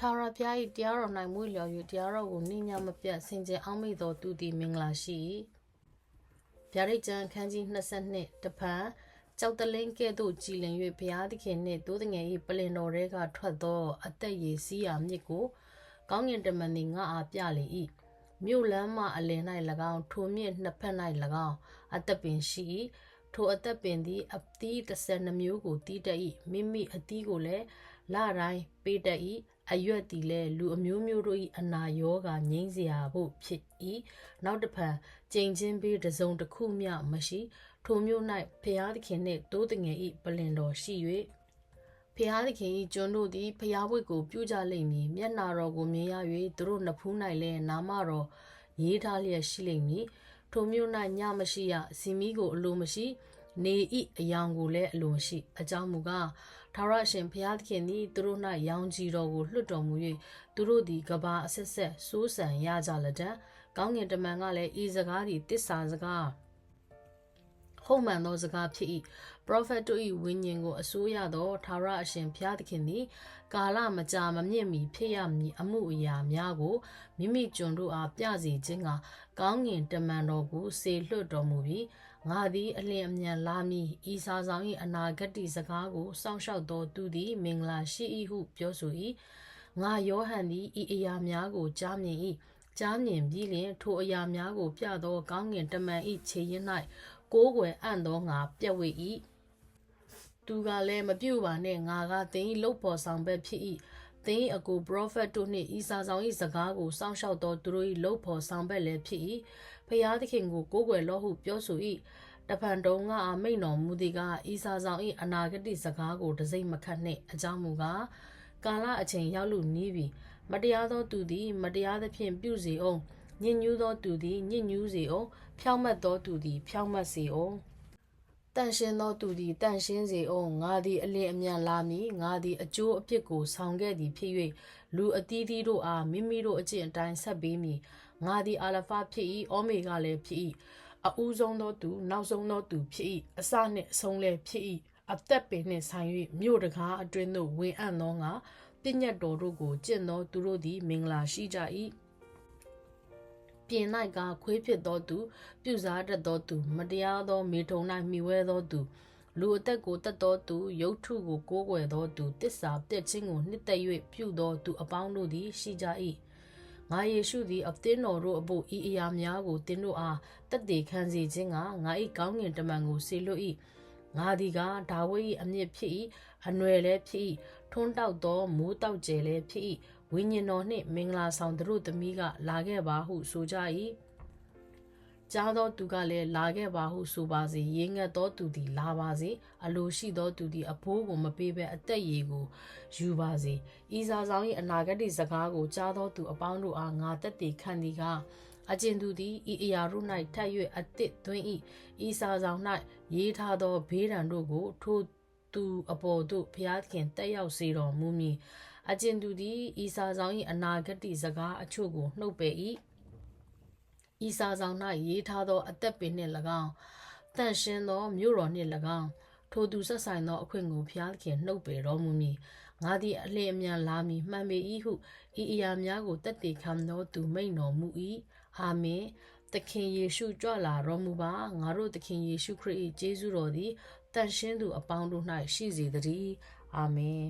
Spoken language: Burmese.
ထာဝရဘုရား၏တရားတော်၌မွေ့လျော်၍တရားတော်ကိုနှိမ့်ညမပြတ်ဆင်ခြင်အောင်မိသောသူသည်မင်္ဂလာရှိ၏ဗျာဒိတ်ကျမ်းခန်းကြီး22တဖန်ကြောက်တလင်းကဲ့သို့ကြည်လင်၍ဘုရားသခင်နှင့်တိုးတငယ်၏ပလင်တော်ထဲကထွက်သောအသက်ရည်စီးရာမြစ်ကိုကောင်းငင်တမန်သည်ငါအားပြလေ၏မြို့လမ်းမှအလယ်၌၎င်းထိုမြစ်နှစ်ဖက်၌၎င်းအသက်ပင်ရှိ၏ထိုအသက်ပင်သည်အသီး12မျိုးကိုတီးတတ်၏မိမိအသီးကိုလည်း လတိုင်းပေးတတ်၏အရွက်သည်လည်းလူအမျိုးမျိုးတို့၏အနာရောဂါငြိမ်းစရာဖို့ဖြစ်၏နောက်တစ်ဖန်ကြိမ်ချင်းပေးတစ်စုံတစ်ခုမျှမရှိထိုမျိုး၌ဖျားသခင်နှင့်တိုးတငယ်၏ပလင်တော်ရှိ၍ဖျားသခင်၏ကျွန်တို့သည်ဖျားဝိတ်ကိုပြုကြလိမ့်မည်မျက်နာတော်ကိုမြင်ရ၍သူတို့နှစ်ဖူး၌လည်းနာမတော်ရေးထားလျက်ရှိလိမ့်မည်ထိုမျိုး၌ညမရှိရစီမီကိုအလိုမရှိ နေဤအယောင်ကိုလည်းအလိုမရှိ အကြောင်းမူကား ထာဝရရှင်ဘုရားသခင်သည်သူတို့၌ရောင်ကြီးတော်ကိုလွှတ်တော်မူ၍သူတို့သည်ကဘာအဆက်ဆက်စိုးစံရကြလတံကောင်းငင်တမန်ကလည်းဤစကားသည်တစ္ဆာစကား ဟုတ်မှန်သောစကားဖြစ်၏ပရောဖက်တို့၏ဝိညာဉ်ကိုအစိုးရသောထာဝရအရှင်ဘုရားသခင်သည်ကာလမကြာမမြင့်မီဖြစ်ရမည်အမှုအရာများကိုမိမိကျွန်တို့အားပြစီခြင်းကကောင်းငင်တမန်တော်ကိုစေလွှတ်တော်မူပြီးငါသည်အလင်းအမြန်လာမည်ဤစာဆောင်၏အနာဂတ်စကားကိုစောင့်ရှောက်တော်သူသည် မင်္ဂလာရှိ၏ဟုပြောဆို၏ငါယောဟန်သည်ဤအရာများကိုကြားမြင်၏ကြားမြင်ပြီးလျှင်ထိုအရာများကို ပြသောကောင်းငင်တမန်၏ခြေရင်း၌ ကိုးကွယ်အံ့သောငါပြက်ဝေ၏သူကလည်းမပြုတ်ပါနဲ့ငါကသင်၏လှုပ်ပေါ်ဆောင်ဘက်ဖြစ်၏သင်၏အကိုပရောဖက်တို့နှင့်ဤစာဆောင်၏စကားကိုစောင့်ရှောက်သောသူတို့၏လှုပ်ပေါ်ဆောင်ဘက်လည်းဖြစ်၏ဖျားသခင်ကိုကိုးကွယ်လောဟုပြောဆို၏တဖန်တုံးကအမိန်တော်မူသည်ကဤစာဆောင်၏အနာဂတိစကားကိုတစိမ့်မခတ်နှင့်အကြောင်းမူကားကာလအချိန်ရောက်လူနီးပြီမတရားသောသူသည် မတရားသဖြင့်ပြုစေအောင် ညဉ့်ညူးသောသူသည်ညဉ့်ညူးစေအောင်ဖြောင့်မတ်သောသူသည် ဖြောင့်မတ်စေအောင်တန်ရှင်းသောသူသည်တန်ရှင်းစေအောင်ငါသည်အလင်းအမြန်လာမည်ငါသည်အကျိုးအပြစ်ကိုဆောင်ခဲ့သည်ဖြစ်၍လူအသီးသီးတို့အားမိမိတို့အကျင့်အတိုင်းဆက်ပေးမည်ငါသည်အာလဖာဖြစ်၏အောမေဂလည်းဖြစ်၏အဦးဆုံးသောသူနောက်ဆုံးသောသူဖြစ်၏အစနှင့်အဆုံးလည်းဖြစ်၏အသက်ပင်နှင့်ဆိုင်၍မြို့တကားအတွင်းသို့ဝင်အံ့သောငါပြည့်ညတ်တော်တို့ကိုကျင့်သောသူတို့သည် မင်္ဂလာရှိကြ၏ ပြင်၌ကခွေးဖြစ်သောသူပြုစားတတ်သောသူ မတရားသောမေထုံ၌မိဝဲသောသူလူအသက်ကိုတတ်သောသူရုပ်ထုကိုကိုးကွယ်သောသူတစ္ဆာပြည့်ခြင်းကိုနှစ်သက်၍ပြုသောသူအပေါင်းတို့သည်ရှိကြ၏ငါယေရှုသည်အသင်းတော်တို့အဖို့ဤအရာများကိုသင်တို့အားတတ်သိခံစေခြင်းကငါ၏ကောင်းငင်တမန်ကိုဆေလွတ်၏ငါသည်ကဒါဝိဒ်၏အမြင့်ဖြစ်၏အနွယ်လည်းဖြစ်၏ထွန်းတောက်သောမိုးတောက်ကျယ်လည်းဖြစ်၏ ဝိညာဉ်တော်နှင့်မင်္ဂလာဆောင်သူတို့သမီးကလာခဲ့ပါဟုဆိုကြ၏ကြားသောသူကလည်းလာခဲ့ပါဟုဆိုပါစေရေငတ်သောသူသည်လာပါစေအလိုရှိသောသူသည်အဖိုးကိုမပေးဘဲအသက်ရည်ကိုယူပါစေဤစာဆောင်၏အနာဂတ်စကားကိုကြားသောသူအပေါင်းတို့အားငါတက်တည်ခံသည်ကအကျဉ်သူသည်ဤအရာတို့၌ထပ်၍အသစ်သွင်း၏ဤစာဆောင်၌ရေးထားသောဘေးဒဏ်တို့ကိုထိုသူအပေါ်သို့ဘုရားသခင်တက်ရောက်စေတော်မူမည် အကျဉ်သူသည်ဤစာဆောင်၏အနာဂတ်စကားအချို့ကိုနှုတ်ပယ်၏ဤစာဆောင်၌ရေးထားသော အသက်ပင်နှင့်၎င်းတန့်ရှင်းသောမြို့တော်နှင့်၎င်းထိုသူဆက်ဆိုင်သောအခွင့်ကိုဘုရားသခင်နှုတ်ပယ်တော်မူမည်ငါသည်အလင်းအမြန်လာမည်မှန်ပေ၏ဟုဤအရာများကိုတတ်သိခံသောသူမိန်တော်မူ၏အာမင်သခင်ယေရှုကြွလာတော်မူပါငါတို့သခင်ယေရှုခရစ်၏ကျေးဇူးတော်သည်တန်ရှင်းသူအပေါင်းတို့၌ရှိစေတည်းအာမင်